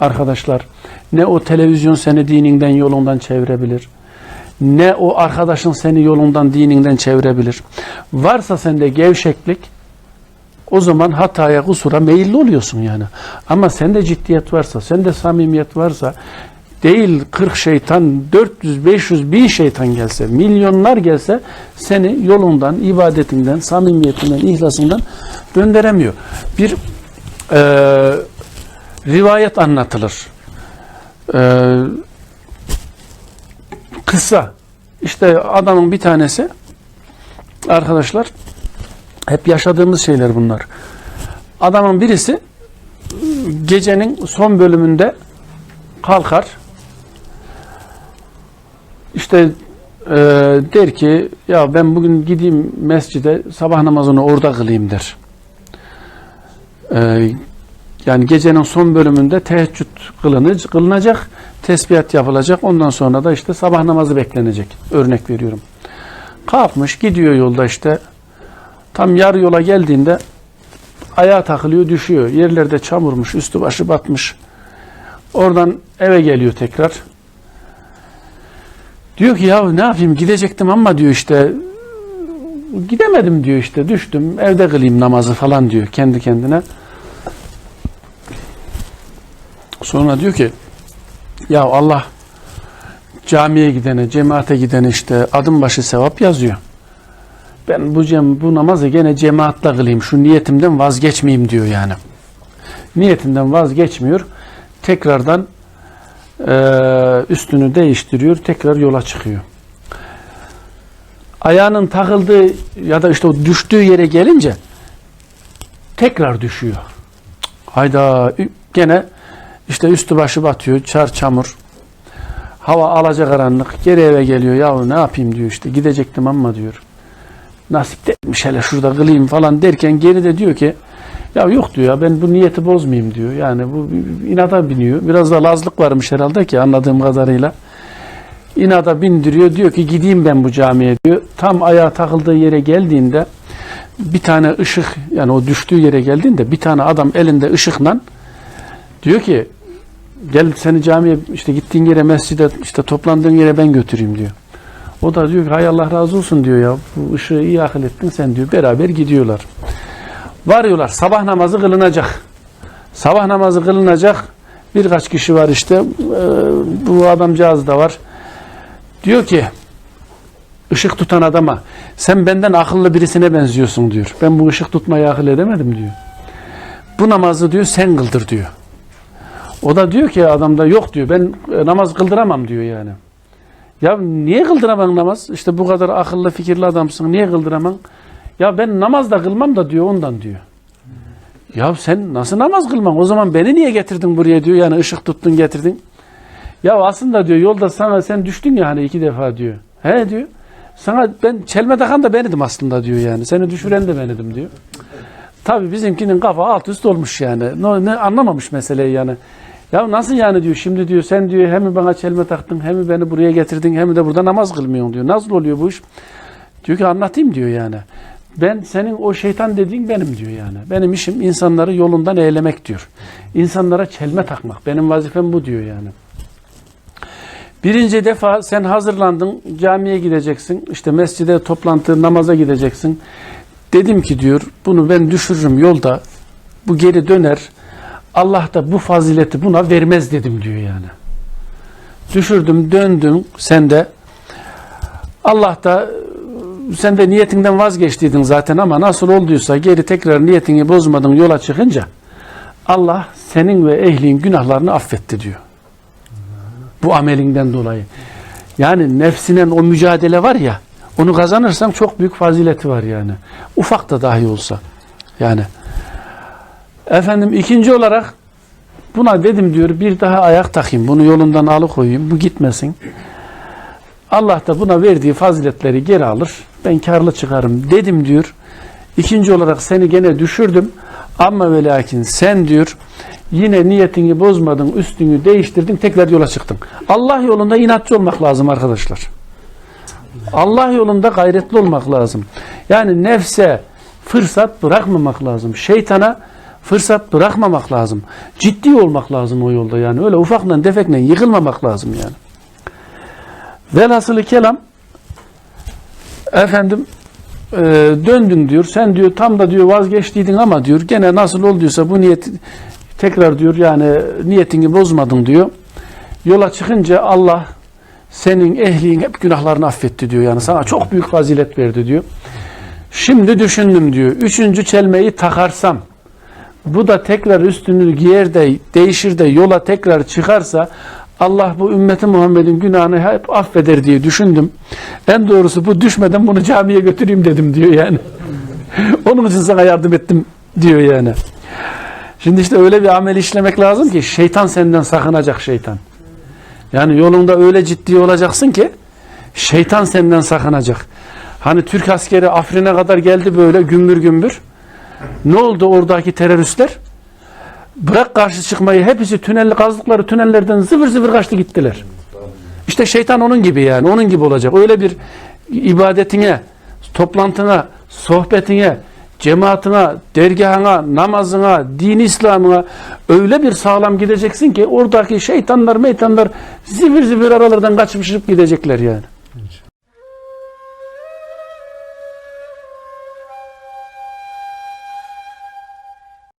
arkadaşlar. Ne o televizyon seni dininden yolundan çevirebilir. Ne o arkadaşın seni yolundan dininden çevirebilir. Varsa sende gevşeklik o zaman hataya kusura meyilli oluyorsun yani. Ama sende ciddiyet varsa, sende samimiyet varsa değil 40 şeytan, 400, 500, 1000 şeytan gelse, milyonlar gelse seni yolundan, ibadetinden, samimiyetinden, ihlasından döndüremiyor. Bir e, rivayet anlatılır. E, kısa. İşte adamın bir tanesi arkadaşlar hep yaşadığımız şeyler bunlar. Adamın birisi gecenin son bölümünde kalkar. İşte e, der ki ya ben bugün gideyim mescide sabah namazını orada kılayım der. E, yani gecenin son bölümünde teheccüd kılınır, kılınacak, tesbihat yapılacak. Ondan sonra da işte sabah namazı beklenecek. Örnek veriyorum. Kalkmış gidiyor yolda işte Tam yarı yola geldiğinde ayağa takılıyor, düşüyor. Yerlerde çamurmuş, üstü başı batmış. Oradan eve geliyor tekrar. Diyor ki ya ne yapayım gidecektim ama diyor işte gidemedim diyor işte düştüm evde kılayım namazı falan diyor kendi kendine. Sonra diyor ki ya Allah camiye gidene, cemaate gidene işte adım başı sevap yazıyor ben bu cem bu namazı gene cemaatle kılayım şu niyetimden vazgeçmeyeyim diyor yani. Niyetinden vazgeçmiyor. Tekrardan e, üstünü değiştiriyor. Tekrar yola çıkıyor. Ayağının takıldığı ya da işte o düştüğü yere gelince tekrar düşüyor. Hayda gene işte üstü başı batıyor. Çar çamur. Hava alacakaranlık. Geri eve geliyor. Ya ne yapayım diyor işte. Gidecektim ama diyor nasip değilmiş hele şurada kılayım falan derken geri de diyor ki ya yok diyor ya ben bu niyeti bozmayayım diyor. Yani bu inada biniyor. Biraz da lazlık varmış herhalde ki anladığım kadarıyla. İnada bindiriyor. Diyor ki gideyim ben bu camiye diyor. Tam ayağa takıldığı yere geldiğinde bir tane ışık yani o düştüğü yere geldiğinde bir tane adam elinde ışıkla diyor ki gel seni camiye işte gittiğin yere mescide işte toplandığın yere ben götüreyim diyor. O da diyor ki hay Allah razı olsun diyor ya. Bu ışığı iyi akıl ettin sen diyor. Beraber gidiyorlar. Varıyorlar. Sabah namazı kılınacak. Sabah namazı kılınacak. Birkaç kişi var işte. Ee, bu adamcağız da var. Diyor ki ışık tutan adama sen benden akıllı birisine benziyorsun diyor. Ben bu ışık tutmayı akıl edemedim diyor. Bu namazı diyor sen kıldır diyor. O da diyor ki adam da yok diyor. Ben e, namaz kıldıramam diyor yani. Ya niye kıldıramam namaz? İşte bu kadar akıllı fikirli adamsın. Niye kıldıramam? Ya ben namaz da kılmam da diyor ondan diyor. Ya sen nasıl namaz kılmam? O zaman beni niye getirdin buraya diyor. Yani ışık tuttun getirdin. Ya aslında diyor yolda sana sen düştün ya hani iki defa diyor. He diyor. Sana ben çelme takan da benedim aslında diyor yani. Seni düşüren de benedim diyor. Tabii bizimkinin kafa alt üst olmuş yani. Ne, ne anlamamış meseleyi yani. Ya nasıl yani diyor şimdi diyor sen diyor hem bana çelme taktın hem beni buraya getirdin hem de burada namaz kılmıyorsun diyor. Nasıl oluyor bu iş? Diyor ki anlatayım diyor yani. Ben senin o şeytan dediğin benim diyor yani. Benim işim insanları yolundan eğlemek diyor. İnsanlara çelme takmak. Benim vazifem bu diyor yani. Birinci defa sen hazırlandın, camiye gideceksin, işte mescide toplantı, namaza gideceksin. Dedim ki diyor, bunu ben düşürürüm yolda, bu geri döner, Allah da bu fazileti buna vermez dedim diyor yani. Düşürdüm, döndüm sen de. Allah da sen de niyetinden vazgeçtiydin zaten ama nasıl olduysa geri tekrar niyetini bozmadın yola çıkınca Allah senin ve ehlin günahlarını affetti diyor. Bu amelinden dolayı. Yani nefsinen o mücadele var ya onu kazanırsan çok büyük fazileti var yani. Ufak da dahi olsa. Yani Efendim ikinci olarak buna dedim diyor bir daha ayak takayım. Bunu yolundan alıkoyayım. Bu gitmesin. Allah da buna verdiği faziletleri geri alır. Ben karlı çıkarım dedim diyor. İkinci olarak seni gene düşürdüm. Ama ve lakin sen diyor yine niyetini bozmadın, üstünü değiştirdin, tekrar yola çıktın. Allah yolunda inatçı olmak lazım arkadaşlar. Allah yolunda gayretli olmak lazım. Yani nefse fırsat bırakmamak lazım. Şeytana fırsat bırakmamak lazım. Ciddi olmak lazım o yolda yani. Öyle ufakla tefekle yıkılmamak lazım yani. Velhasılı kelam efendim e, döndün diyor. Sen diyor tam da diyor vazgeçtiydin ama diyor gene nasıl olduysa bu niyet tekrar diyor yani niyetini bozmadın diyor. Yola çıkınca Allah senin ehliğin hep günahlarını affetti diyor. Yani sana çok büyük fazilet verdi diyor. Şimdi düşündüm diyor. Üçüncü çelmeyi takarsam bu da tekrar üstünü giyer de değişir de yola tekrar çıkarsa Allah bu ümmeti Muhammed'in günahını hep affeder diye düşündüm. En doğrusu bu düşmeden bunu camiye götüreyim dedim diyor yani. Onun için sana yardım ettim diyor yani. Şimdi işte öyle bir amel işlemek lazım ki şeytan senden sakınacak şeytan. Yani yolunda öyle ciddi olacaksın ki şeytan senden sakınacak. Hani Türk askeri Afrin'e kadar geldi böyle gümbür gümbür. Ne oldu oradaki teröristler? Bırak karşı çıkmayı hepsi tünelli kazdıkları tünellerden zıvır zıvır kaçtı gittiler. İşte şeytan onun gibi yani onun gibi olacak. Öyle bir ibadetine, toplantına, sohbetine, cemaatine, dergahına, namazına, din İslam'ına öyle bir sağlam gideceksin ki oradaki şeytanlar, meytanlar zivir zivir aralardan kaçıp gidecekler yani.